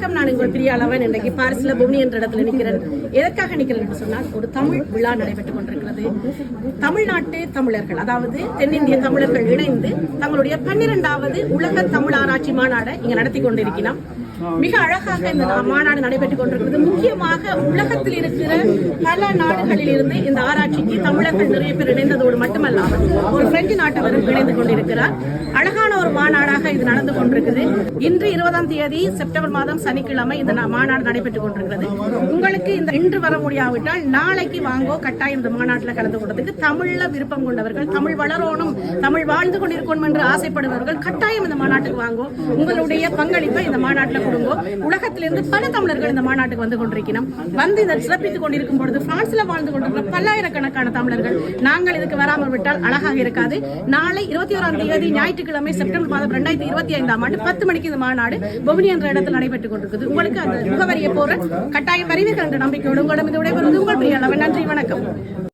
வணக்கம். நான் உங்கள் பிரியா அளவன் இன்றைக்கு பாரிஸ்ல பூமி என்ற இடத்துல நிற்கிறேன். எதற்காக நிற்கிறேன் என்று சொன்னால் ஒரு தமிழ் விழா நடைபெற்றுக் கொண்டிருக்கிறது. தமிழ்நாட்டு தமிழர்கள் அதாவது தென்னிந்திய தமிழர்கள் இணைந்து தங்களுடைய பன்னிரெண்டாவது உலக தமிழ் ஆராய்ச்சி மாநாடை இங்க நடத்தி கொண்டிருக்கிறோம். மிக அழகாக இந்த மாநாடு நடைபெற்றுக் கொண்டிருக்கிறது. முக்கியமாக உலகத்தில் இருக்கிற பல நாடுகளில் இருந்து இந்த ஆராய்ச்சிக்கு தமிழர்கள் நிறைய பேர் இணைந்ததோடு மட்டுமல்லாமல் ஒரு பிரெஞ்சு நாட்டவரும் இணைந்து கொண்டிருக்கிறார். அழகான ஒரு மாநாடாக இது நடந்து கொண்டிருக்குது. இன்று இருபதாம் தேதி செப்டம்பர் மாதம் சனிக்கிழமை இந்த மாநாடு நடைபெற்றுக் கொண்டிருக்கிறது. உங்களுக்கு இந்த இன்று வர முடியாவிட்டால் நாளைக்கு வாங்கோ கட்டாயம் இந்த மாநாட்டில் கலந்து கொண்டதுக்கு தமிழ்ல விருப்பம் கொண்டவர்கள் தமிழ் வளரணும் தமிழ் வாழ்ந்து கொண்டிருக்கணும் என்று ஆசைப்படுபவர்கள் கட்டாயம் இந்த மாநாட்டுக்கு வாங்கோ. உங்களுடைய பங்களிப்பை இந்த மாநாட்டில் கொடுங்கோ. உலகத்திலிருந்து பல தமிழர்கள் இந்த மாநாட்டுக்கு வந்து கொண்டிருக்கிறோம் வந்து இதை சிறப்பித்துக் கொண்டிருக்கும் பொழுது பிரான்ஸ்ல வாழ்ந்து கொண்டிருக்கிற பல்லாயிரக்கணக்கான தமிழர்கள் நாங்கள் இதுக்கு வராமல் விட்டால் அழகாக இருக்காது. நாளை இருபத்தி ஓராம் தேதி ஞாயிற்றுக்கிழமை செப்டம்பர் மாதம் ரெண்டாயிரத்தி இருபத்தி ஐந்தாம் ஆண்டு பத்து மணிக்கு இந்த மாநாடு பொமினி என்ற இடத்தில் நடைபெற்றுக் கொண்டிருக்குது உங்களுக்கு அந்த முகவரியை போற கட்டாயம் வருவீர்கள் என்ற நம்பிக்கையோடு உங்களிடம் இது விடைபெறுவது உங்கள் பிரியாளவன் நன்றி வணக்கம்.